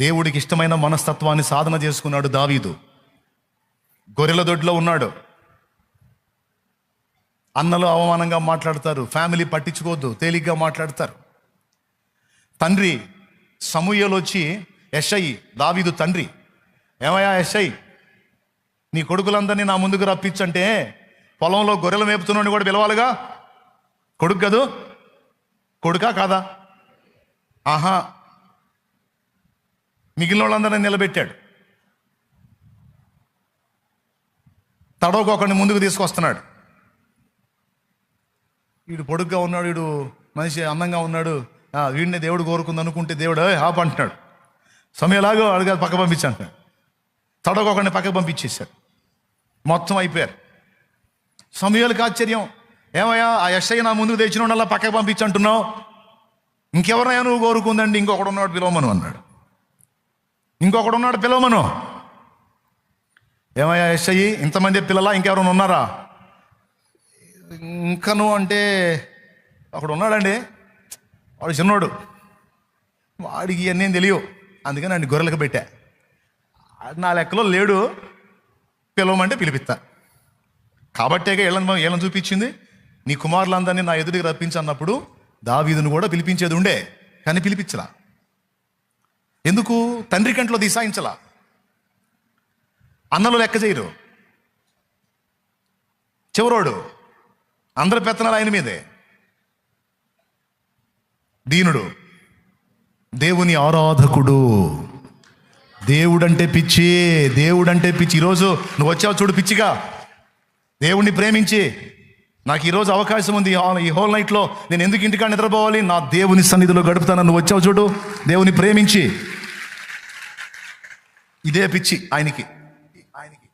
దేవుడికి ఇష్టమైన మనస్తత్వాన్ని సాధన చేసుకున్నాడు దావీదు. గొర్రెల దొడ్లో ఉన్నాడు. అన్నలు అవమానంగా మాట్లాడతారు. ఫ్యామిలీ పట్టించుకోవద్దు తేలిగ్గా మాట్లాడతారు. తండ్రి సమూహలు వచ్చి ఎస్ఐ దావీదు తండ్రి ఏమయ్యా ఎస్ఐ నీ కొడుకులందరినీ నా ముందుకు రప్పించంటే పొలంలో గొర్రెలు మేపుతున్నాడు కూడా పిలవాలిగా? కొడుకు కదూ? కొడుకా కాదా? ఆహా మిగిలిన వాళ్ళందరినీ నిలబెట్టాడు. తడవకొకడిని ముందుకు తీసుకొస్తున్నాడు. వీడు పొడుగ్గా ఉన్నాడు వీడు మనిషి అందంగా ఉన్నాడు. వీడిని దేవుడు కోరుకుంది అనుకుంటే దేవుడు హాప్ అంటున్నాడు. సమయంలాగా అడిగా పక్క పంపించాను తడవకొకడిని పక్క పంపించేశాడు మొత్తం అయిపోయారు. సమయాలకు ఆశ్చర్యం. ఏమయ్యా ఆ ఎస్ఐ నా ముందుకు తెచ్చిన వాళ్ళ పక్కకు పంపించి అంటున్నావు ఇంకెవరైనా నువ్వు కోరుకుందండి? ఇంకొకడు ఉన్నాడు పిలవమను అన్నాడు. ఇంకొకడు ఉన్నాడు పిలవమను. ఏమయ్యా ఎస్ఐ ఇంతమంది పిల్లలా ఇంకెవరైనా ఉన్నారా? ఇంకను అంటే అక్కడ ఉన్నాడండి వాడు చిన్నోడు. వాడికి ఇవన్నీ తెలియవు. అందుకని నన్ను గొర్రెలకు పెట్టా. నా లెక్కలో లేడు. పిలవమంటే పిలిపిస్తా. కాబట్టేగా ఏళ్ళని ఏళ్ళని చూపించింది. నీ కుమారులందరినీ నా ఎదుటికి రప్పించి అన్నప్పుడు దావీదును కూడా పిలిపించేది ఉండే. కానీ పిలిపించరా ఎందుకు? తండ్రి కంట్లో దిశాయించలా? అన్నలు లెక్క చేయరు. చివరోడు అందరి పెత్తనాలు ఆయన మీదే. దీనుడు దేవుని ఆరాధకుడు. దేవుడంటే పిచ్చి దేవుడంటే పిచ్చి. ఈరోజు నువ్వు వచ్చావు చూడు పిచ్చిగా. దేవుణ్ణి ప్రేమించి నాకు ఈరోజు అవకాశం ఉంది. ఈ ఈ హోల్ నైట్లో నేను ఎందుకు ఇంటికాడ నిద్రపోవాలి? నా దేవుని సన్నిధిలో గడుపుతాను నువ్వు వచ్చావు చూడు. దేవుని ప్రేమించి. ఇదే పిచ్చి ఆయనకి. ఆయనకి.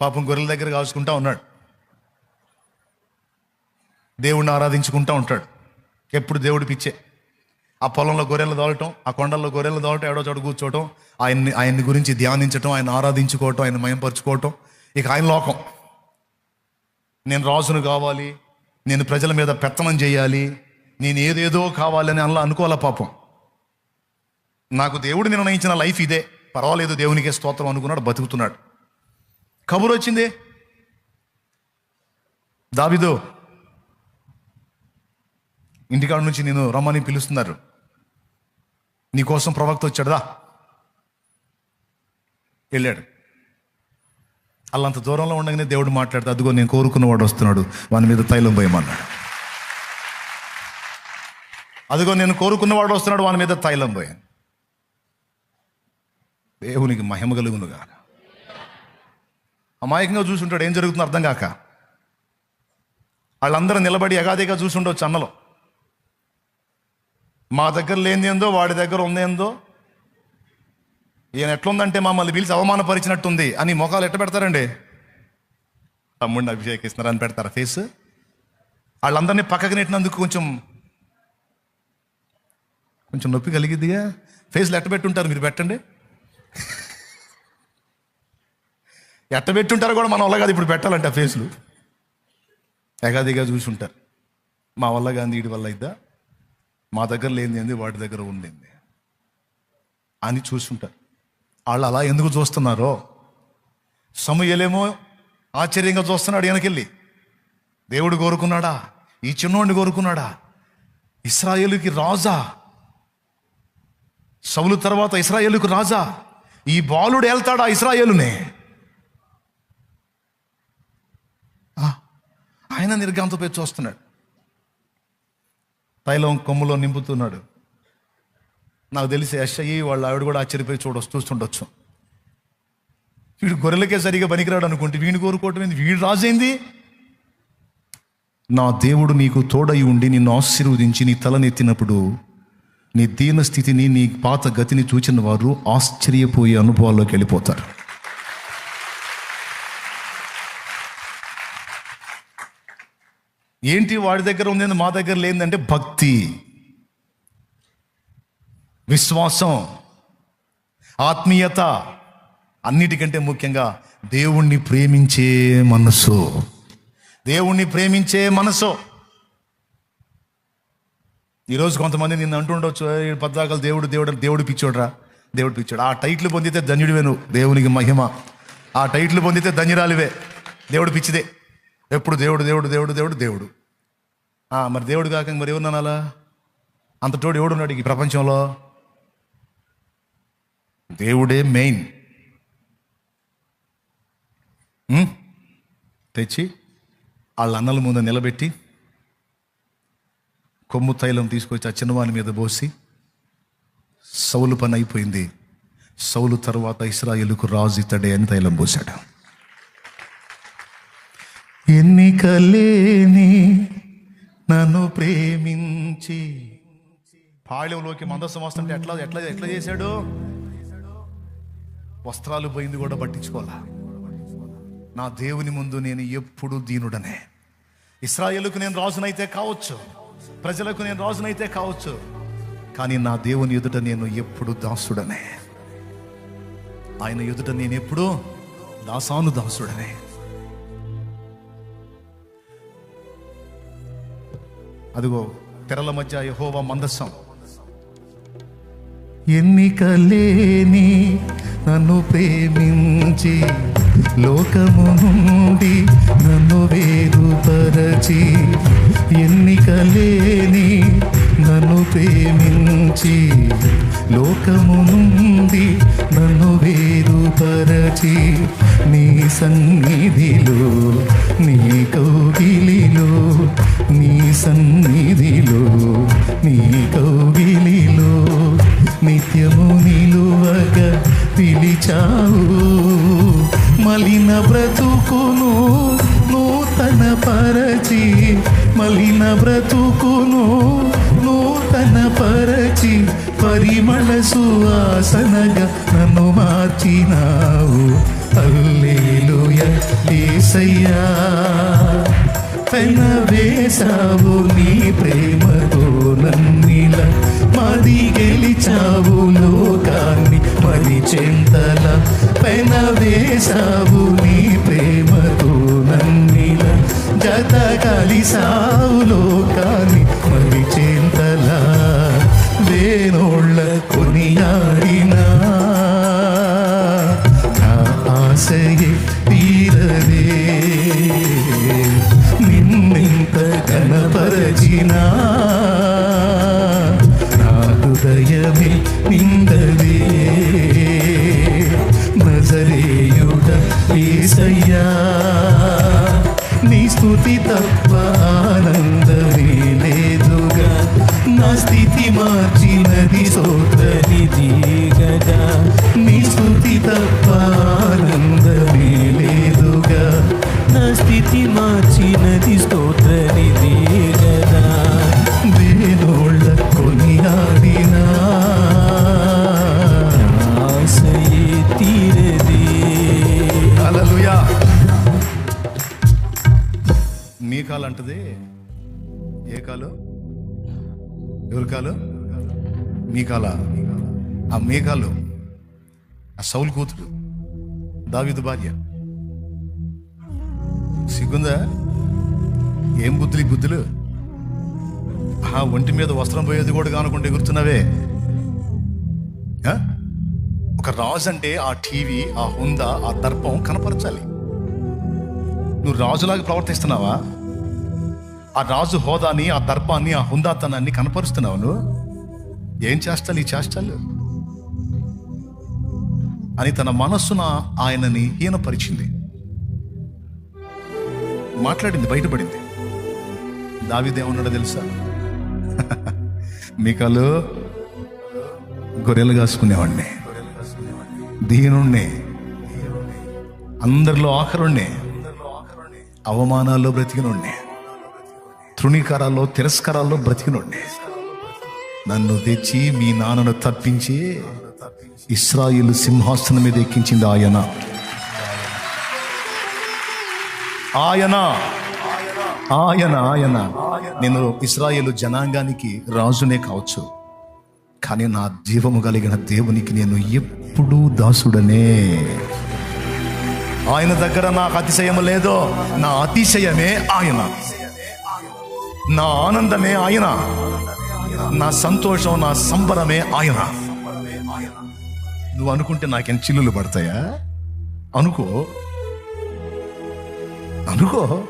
పాపం గొర్రెల దగ్గర కాల్చుకుంటా ఉన్నాడు. దేవుణ్ణి ఆరాధించుకుంటా ఉంటాడు. ఎప్పుడు దేవుడి పిచ్చే. ఆ పొలంలో గొర్రెలు దోలటం ఆ కొండల్లో గొర్రెలు దోలటం ఏడో చోట కూర్చోవటం ఆయన్ని ఆయన్ని గురించి ధ్యానించటం ఆయన ఆరాధించుకోవటం ఆయన మయంపరుచుకోవటం. ఇక ఆయన లోకం. నేను రాజును కావాలి నేను ప్రజల మీద పెత్తనం చేయాలి నేను ఏదేదో కావాలని అలా అనుకోవాలా పాపం. నాకు దేవుడు నిర్ణయించిన లైఫ్ ఇదే. పర్వాలేదు దేవునికే స్తోత్రం అనుకున్నాడు బతుకుతున్నాడు. కబురు వచ్చింది? దాబిదో ఇంటికాడ నుంచి నేను రమ్మని పిలుస్తున్నారు. నీకోసం ప్రవక్త వచ్చాడుదా వెళ్ళాడు. అల్లంత దూరంలో ఉండగానే దేవుడు మాట్లాడితే అదిగో నేను కోరుకున్నవాడు వస్తున్నాడు. వాని మీద తైలం పోయమన్నాడు. అదిగో నేను కోరుకున్నవాడు వస్తున్నాడు వాని మీద తైలం పోయాను దేవునికి మహిమ కలుగునుగా. అమాయకంగా చూసుంటాడు ఏం జరుగుతుందో అర్థం కాక. వాళ్ళందరూ నిలబడి ఎగాదిగా చూసుండొచ్చు అన్నలో. మా దగ్గర లేనిదేందో వాడి దగ్గర ఉందేందో ఈయన ఎట్లుందంటే మమ్మల్ని పిలిచి అవమానపరిచినట్టుంది అని మొఖాలు ఎట్ట పెడతారండి? తమ్ముడిని అభిషేకిస్తున్నారు అని పెడతారు ఫేస్? వాళ్ళందరినీ పక్కకి నెట్టినందుకు కొంచెం కొంచెం నొప్పి కలిగిద్దిగా? ఫేస్లు ఎట్ట పెట్టుంటారు మీరు పెట్టండి. ఎట్ట పెట్టుంటారో కూడా మన వల్ల కాదు ఇప్పుడు పెట్టాలంటే ఫేస్లు. ఎగాదిగా చూసుంటారు. మా వల్ల గాంధీ వీడి వల్ల ఇద్దా మా దగ్గర లేనిది ఏంది దగ్గర ఉండింది అని చూసుంటారు. వాళ్ళు అలా ఎందుకు చూస్తున్నారో? సమయలేమో ఆశ్చర్యంగా చూస్తున్నాడు వెనకెళ్ళి దేవుడు కోరుకున్నాడా? ఈ చిన్నోడిని కోరుకున్నాడా? ఇస్రాయేలుకి రాజా. సౌలు తర్వాత ఇస్రాయేలుకు రాజా. ఈ బాలుడు వెళ్తాడా ఇస్రాయేలునే? ఆయన నిర్గాంతపై చూస్తున్నాడు. తైలం కొమ్ములో నింపుతున్నాడు. నాకు తెలిసి యశయ్యి వాళ్ళ ఆవిడ కూడా ఆశ్చర్యపోయి చూడ చూస్తుండొచ్చు. వీడు గొర్రెలకే సరిగా పనికిరాడు అనుకుంటే వీడిని కోరుకోవటం ఏంది? వీడు రాజైంది? నా దేవుడు నీకు తోడై ఉండి నిన్ను ఆశీర్వదించి నీ తలనెత్తినప్పుడు నీ దీన స్థితిని నీ పాత గతిని చూచిన వారు ఆశ్చర్యపోయే అనుభవాల్లోకి వెళ్ళిపోతారు. ఏంటి వాడి దగ్గర ఉంది మా దగ్గర లేదంటే భక్తి. విశ్వాసం. ఆత్మీయత. అన్నిటికంటే ముఖ్యంగా దేవుణ్ణి ప్రేమించే మనసు. దేవుణ్ణి ప్రేమించే మనసు. ఈరోజు కొంతమంది నిన్ను అంటుండొచ్చు పద్దాకలు దేవుడు దేవుడు దేవుడు పిచ్చోడ్రా దేవుడు పిచ్చోడు. ఆ టైట్లు పొందితే ధన్యుడివే నువ్వు దేవునికి మహిమ. ఆ టైట్లు పొందితే ధన్యురాలివే దేవుడు పిచ్చిదే. ఎప్పుడు దేవుడు దేవుడు దేవుడు దేవుడు దేవుడు. మరి దేవుడు కాక మరి ఎవరు అనాలా? అంత తోడు ఎవడున్నాడు ఈ ప్రపంచంలో? దేవుడే మెయిన్. తెచ్చి వాళ్ళ అన్నల ముందు నిలబెట్టి కొమ్ము తైలం తీసుకొచ్చి ఆ చిన్నవాని మీద పోసి సౌలు పని అయిపోయింది. సౌలు తర్వాత ఇస్రాయిల్కు రాజు ఇతడే అని తైలం పోశాడు. ఎన్నికలేని నన్ను ప్రేమించి. పాళ్యంలోకి మందస్సం వస్తుంటే ఎట్లా ఎట్లా ఎట్లా చేశాడు? వస్త్రాలు పోయింది కూడా పట్టించుకోవాలా? నా దేవుని ముందు నేను ఎప్పుడు దీనుడనే. ఇస్రాయేల్కు నేను రాజునైతే కావచ్చు ప్రజలకు నేను రాజునైతే కావచ్చు కానీ నా దేవుని ఎదుట నేను ఎప్పుడు దాసుడనే. ఆయన ఎదుట నేను ఎప్పుడు దాసాను దాసుడనే అదిగో తెరల మధ్య యహోవ మందస్సం ఎన్నిక లేని నన్ను ప్రేమించి లోకము నుండి నన్ను వేరుపరచి ఎన్నిక లేని నన్ను ప్రేమించి లోకము నుండి నన్ను వేరుపరచి నీ సన్నిధిలో నీ కౌగిలిలో నీ సన్నిధిలో నీ కౌగిలిలో నిత్యము నిలువగా పిలిచావు. మలిన బ్రతుకును నూతన పరచి మలిన బ్రతుకును నూతన పరచి పరిమళ సువాసనగా నన్ను మార్చినావు. అల్లేలుయ ఏసయ్యా. పెన వేసావు నీ ప్రేమతో నన్నిల మది గెలిచావు లోకాన్ని మరి చింతల. పెన వేశావు నీ ప్రేమతో నన్నిల. జత కలిసా స్థితి మార్చినది సోదరిది గదా నీ స్థుతి తప్ప ఆనందమే లేదుగా నా స్థితి మార్చినది స్తోత్రనిది గదా వేణోళ్ళ కొనియాడినా ఆశయే తీరదే హల్లెలూయా మీ కాలు అంటది ఏ కాలు? ఎవరి కాలు? మీ కాల? ఆ మేఘాలు ఆ సౌలు కూతురు దావిదు భార్య. సిగ్గుందా? ఏం బుద్ధులు బుద్ధులు? ఆ ఒంటి మీద వస్త్రం పోయేది కూడా కానుకుంటే ఎగురుతున్నావే. ఒక రాజు అంటే ఆ టీవీ ఆ హుందా ఆ దర్పం కనపరచాలి. నువ్వు రాజులాగా ప్రవర్తిస్తున్నావా? ఆ రాజు హోదాని ఆ దర్పాన్ని ఆ హుందాతనాన్ని కనపరుస్తున్నావు నువ్వు? ఏం చేస్తాలు ఈ చేష్టాలు? అని తన మనస్సున ఆయనని హీనపరిచింది. మాట్లాడింది బయటపడింది. దావిదేమన్నాడో తెలుసా? మీకాలు గొర్రెలు కాసుకునేవాడిని. దీనుణ్ణి. అందరిలో ఆఖరుణ్ణి. అవమానాల్లో బ్రతికినుండే తృణీకారాల్లో తిరస్కారాల్లో బ్రతికినోడ్ని. నన్ను తెచ్చి మీ నాన్నను తప్పించి ఇస్రాయిల్ సింహాసనం మీద ఎక్కించింది ఆయన. ఆయన ఆయన ఆయన. నేను ఇస్రాయేలు జనాంగానికి రాజునే కావచ్చు. కానీ నా జీవము కలిగిన దేవునికి నేను ఎప్పుడూ దాసుడనే. ఆయన దగ్గర నాకు అతిశయం లేదో నా అతిశయమే ఆయన. నా ఆనందమే ఆయన. నా సంతోషం నా సంబరమే ఆయన. నువ్వు అనుకుంటే నాకేం చిల్లులు పడతాయా? అనుకో. అనుకో.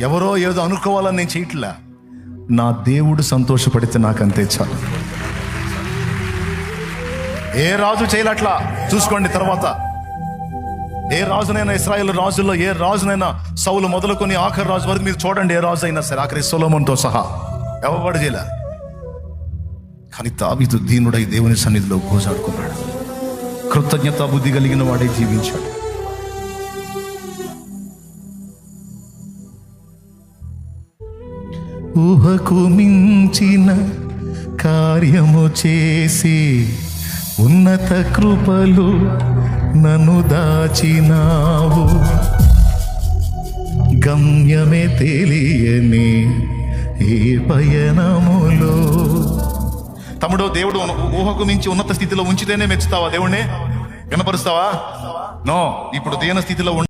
ఎవరో ఏదో అనుకోవాలని నేను చేయట్లా. నా దేవుడు సంతోషపడితే నాకు అంతే చాలు. ఏ రాజు చేయలట్లా? చూసుకోండి తర్వాత. ఏ రాజునైనా ఇస్రాయేల్ రాజుల్లో ఏ రాజునైనా సౌలు మొదలుకొని ఆఖరి రాజు వరకు మీరు చూడండి ఏ రాజు అయినా సరే. ఆఖరి సొలోమన్తో సహా. ఎవడు చేయలే? కానీ తాబితు దీనుడై దేవుని సన్నిధిలో గోజాడుకున్నాడు. కృతజ్ఞత బుద్ధి కలిగిన వాడే జీవించాడు. ఊహకు మించిన కార్యము చేసి ఉన్నత కృపలు నన్ను దాచినావు. గమ్యమే తెలియని ఏ పయనములో. తమ్ముడు దేవుడు ఊహకు మించి ఉన్నత స్థితిలో ఉంచితేనే మెచ్చుతావా దేవుణ్ణి? వినపరుస్తావా? నో ఇప్పుడు దీన స్థితిలో